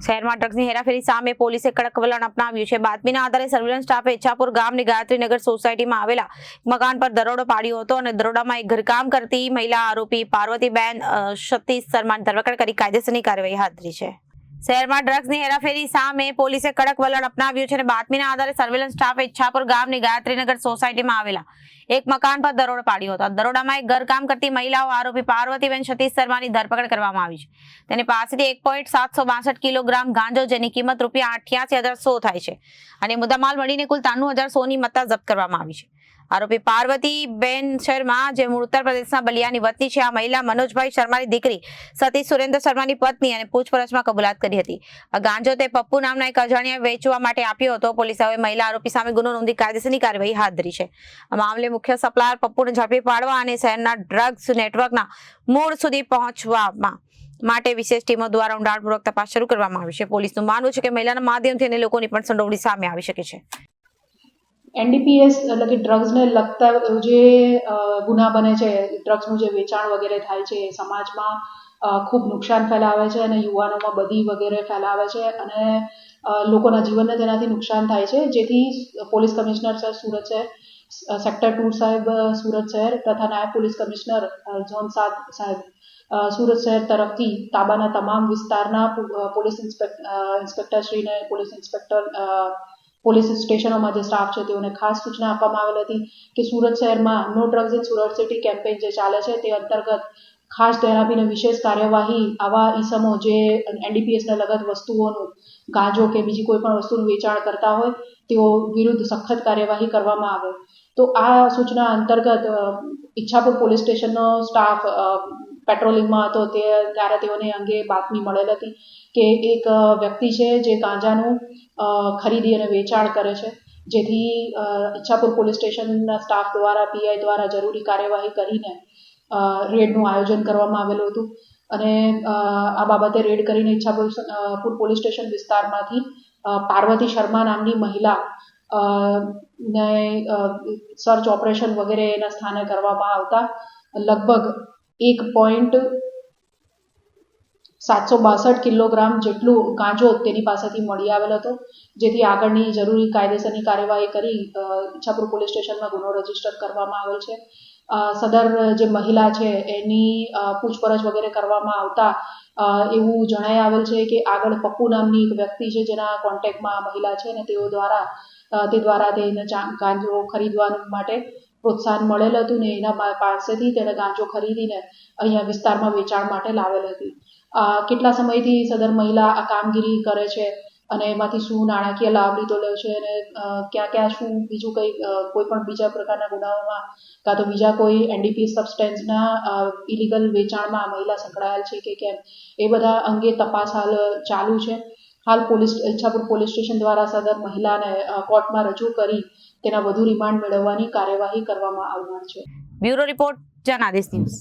શહેરમાં ડ્રગ્સની હેરાફેરી સામે પોલીસે કડક વલણ અપનાવ્યું છે. બાતમીના આધારે સર્વેલન્સ સ્ટાફે ઈચ્છાપુર ગામની ગાયત્રીનગર સોસાયટીમાં આવેલા મકાન પર દરોડો પાડ્યો હતો અને દરોડામાં એક ઘરકામ કરતી મહિલા આરોપી પાર્વતીબેન સતીશ શર્માની ધરપકડ કરી કાયદેસરની કાર્યવાહી હાથ ધરી છે. શહેરમાં ડ્રગ્સની હેરાફેરી સામે પોલીસે કડક વલણ અપનાવ્યું છે અને બાતમીના આધારે સર્વેલન્સ સ્ટાફે ઈચ્છાપુર ગામની ગાયત્રીનગર સોસાયટીમાં આવેલા. એક મકાન પર દરોડો પાડ્યો હતો. દરોડામાં એક ઘરકામ કરતી મહિલાઓ આરોપી પાર્વતીબેન સતીશ શર્માની ધરપકડ કરવામાં આવી છે. તેની પાસેથી એક પોઈન્ટ સાતસો બાસઠ કિલોગ્રામ ગાંજો જેની કિંમત રૂપિયા અઠ્યાસી થાય છે. અને મુદ્દામાલ મળીને કુલ ત્રાણું હજાર સોની મત્તા જપ્ત કરવામાં આવી છે. આરોપી પાર્વતીબેન શર્મા, જે ઉત્તર પ્રદેશના બલિયાની વતની છે, આ મહિલા મનોજભાઈ શર્માની દીકરી સતીશ સુરેન્દ્ર શર્માની પત્ની અને પૂછપરછમાં કબૂલાત કરી હતી. ગાંજો તે પપ્પુ નામના એક અજાણ્યા વેચવા માટે આપ્યો હતો. પોલીસે હવે મહિલા આરોપી સામે ગુનો નોંધી કાયદેસરની કાર્યવાહી હાથ ધરી છે. મામલે મુખ્ય સપ્લાયર પપ્પુને ઝડપી પાડવા અને શહેરના ડ્રગ્સ નેટવર્કના મૂળ સુધી પહોંચવામાં માટે વિશેષ ટીમો દ્વારા ઊંડાણપૂર્વક તપાસ શરૂ કરવામાં આવી છે. પોલીસનું માનવું છે કે મહિલાના માધ્યમથી અને લોકોની પણ સંડોવણી સામે આવી શકે છે. એનડીપીએસ એટલે કે ડ્રગ્સને લગતા જે ગુના બને છે ડ્રગ્સનું જે વેચાણ વગેરે થાય છે, એ સમાજમાં ખૂબ નુકસાન ફેલાવે છે અને યુવાનોમાં બધી વગેરે ફેલાવે છે અને લોકોના જીવનને તેનાથી નુકસાન થાય છે. જેથી પોલીસ કમિશનર સર સુરત શહેર સેક્ટર ટુ સાહેબ સુરત શહેર તથા નાયબ પોલીસ કમિશનર ઝોન સાત સાહેબ સુરત શહેર તરફથી તાબાના તમામ વિસ્તારના પોલીસ ઇન્સ્પેક્ટર ઇન્સ્પેક્ટરશ્રીને પોલીસ ઇન્સ્પેક્ટર પોલીસ સ્ટેશનોમાં જે સ્ટાફ છે તેઓને ખાસ સૂચના આપવામાં આવેલ હતી કે સુરત શહેરમાં no drugs in Surat city campaign જે ચાલે છે તે અંતર્ગત ખાસ ધ્યાન વિશેષ કાર્યવાહી આવા ઈસમો જે એનડીપીએસને લગત વસ્તુઓનું ગાંજો કે બીજી કોઈ પણ વસ્તુનું વેચાણ કરતા હોય તેઓ વિરુદ્ધ સખત કાર્યવાહી કરવામાં આવે. તો આ સૂચના અંતર્ગત ઈચ્છાપુર પોલીસ સ્ટેશનનો સ્ટાફ પેટ્રોલિંગમાં હતો, તે ત્યારે તેઓને અંગે બાતમી મળેલ હતી કે એક વ્યક્તિ છે જે ગાંજાનું ખરીદી અને વેચાણ કરે છે, જેથી ઈચ્છાપુર પોલીસ સ્ટેશનના સ્ટાફ દ્વારા પીઆઈ દ્વારા જરૂરી કાર્યવાહી કરીને રેડનું આયોજન કરવામાં આવેલું હતું અને આ બાબતે રેડ કરીને ઈચ્છાપુર પોલીસ સ્ટેશન વિસ્તારમાંથી પાર્વતી શર્મા નામની મહિલા ને સર્ચ ઓપરેશન વગેરે એના સ્થાને કરવામાં આવતા લગભગ એક પોઈન્ટ સાતસો બાસઠ કિલોગ્રામ જેટલું ગાંજો તેની પાસેથી મળી આવેલ હતો, જેથી આગળની જરૂરી કાયદેસરની કાર્યવાહી કરી ઈચ્છાપુર પોલીસ સ્ટેશનમાં ગુનો રજિસ્ટર કરવામાં આવેલ છે. સદર જે મહિલા છે એની પૂછપરછ વગેરે કરવામાં આવતા એવું જણાઈ આવેલ છે કે આગળ પપ્પુ નામની એક વ્યક્તિ છે જેના કોન્ટેક્ટમાં મહિલા છે અને તેઓ દ્વારા તે દ્વારા તેને ગાંજો ખરીદવા માટે પ્રોત્સાહન મળેલ હતું ને એના પાસેથી તેણે ગાંજો ખરીદીને અહીંયા વિસ્તારમાં વેચાણ માટે લાવેલ હતી. કેટલા સમયથી સદર મહિલા આ કામગીરી કરે છે અને એમાંથી શું નાણાકીય લાભ લીધો છે અને ક્યાં ક્યાં શું બીજું કંઈ કોઈ પણ બીજા પ્રકારના ગુનાઓમાં કાં તો બીજા કોઈ એનડીપી સબસ્ટેન્સના ઇલીગલ વેચાણમાં મહિલા સંકળાયેલ છે કે કેમ? એ બધા અંગે તપાસ હાલ ચાલુ છે. હાલ પોલીસ, ઈચ્છાપુર પોલીસ સ્ટેશન દ્વારા સદર મહિલાને કોર્ટમાં રજૂ કરી તેના વધુ રિમાન્ડ મેળવવાની કાર્યવાહી કરવામાં આવનાર છે. Bureau report Janadesh news.